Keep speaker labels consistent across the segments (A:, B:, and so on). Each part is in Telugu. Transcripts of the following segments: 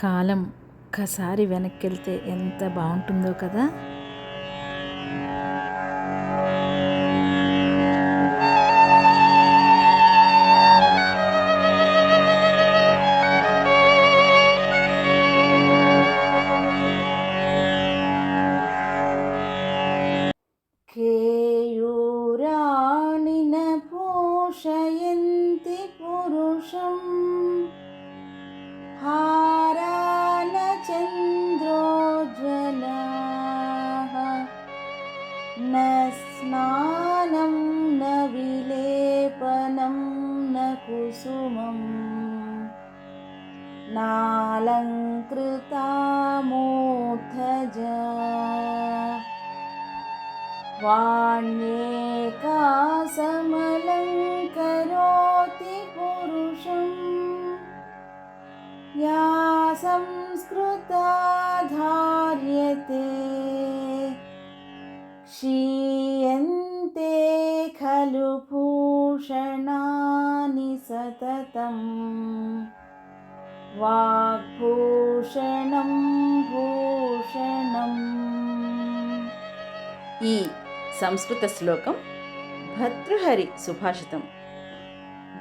A: కాలం ఒక్కసారి వెనక్కి వెళ్తే ఎంత బాగుంటుందో కదా? न स्नानं न विलेपनं न कुसुमम् नालङ्कृता मूर्धजा वाण्येका समलङ्करोति पुरुषम्। या संस्कृता धार्यते क्षीयन्ते खलु भूषणानि सततम् वाग्भूषणं भूषणम् ఈ సంస్కృత శ్లోకం భర్తృహరి సుభాషితం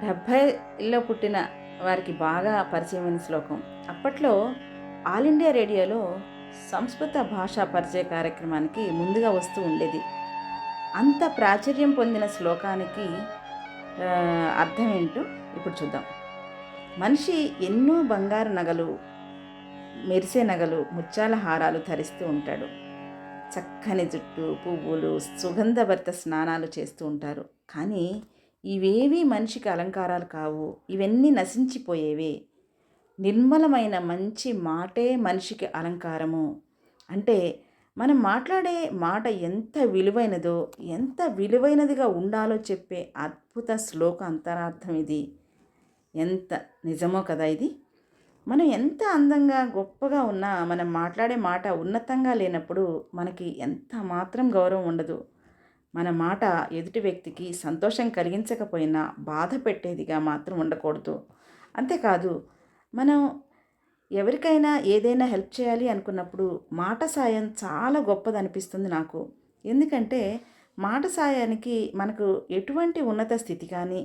A: డెబ్భైలో పుట్టిన వారికి బాగా పరిచయమైన శ్లోకం అప్పట్లో ఆల్ ఇండియా రేడియోలో సంస్కృత భాషా పరిచయ కార్యక్రమానికి ముందుగా వస్తూ ఉండేది. అంత ప్రాచుర్యం పొందిన శ్లోకానికి అర్థం ఏంటో ఇప్పుడు చూద్దాం. మనిషి ఎన్నో బంగారు నగలు మెరిసే నగలు ముత్యాల హారాలు ధరిస్తూ ఉంటాడు. చక్కని జుట్టు పువ్వులు సుగంధభరిత స్నానాలు చేస్తూ ఉంటారు. కానీ ఇవేవి మనిషికి అలంకారాలు కావు. ఇవన్నీ నశించిపోయేవే. నిర్మలమైన మంచి మాటే మనిషికి అలంకారము. అంటే మనం మాట్లాడే మాట ఎంత విలువైనదో ఎంత విలువైనదిగా ఉండాలో చెప్పే అద్భుత శ్లోక అంతరార్థం ఇది. ఎంత నిజమో కదా ఇది. మనం ఎంత అందంగా గొప్పగా ఉన్నా మనం మాట్లాడే మాట ఉన్నతంగా లేనప్పుడు మనకి ఎంత మాత్రం గౌరవం ఉండదు. మన మాట ఎదుటి వ్యక్తికి సంతోషం కలిగించకపోయినా బాధ పెట్టేదిగా మాత్రం ఉండకూడదు. అంతేకాదు మనం ఎవరికైనా ఏదైనా హెల్ప్ చేయాలి అనుకున్నప్పుడు మాట సాయం చాలా గొప్పది అనిపిస్తుంది నాకు. ఎందుకంటే మాట సాయానికి మనకు ఎటువంటి ఉన్నత స్థితి కానీ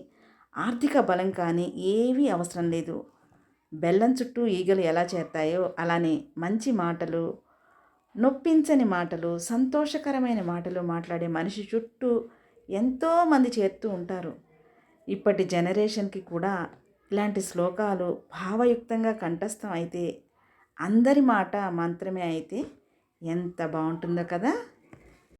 A: ఆర్థిక బలం కానీ ఏవీ అవసరం లేదు. బెల్లం చుట్టూ ఈగలు ఎలా చేస్తాయో అలానే మంచి మాటలు నొప్పించని మాటలు సంతోషకరమైన మాటలు మాట్లాడే మనిషి చుట్టూ ఎంతోమంది చేరుతూ ఉంటారు. ఇప్పటి జనరేషన్కి కూడా ఇలాంటి శ్లోకాలు భావయుక్తంగా కంఠస్థం అయితే అందరి మాట మంత్రమే అయితే ఎంత బాగుంటుందో కదా!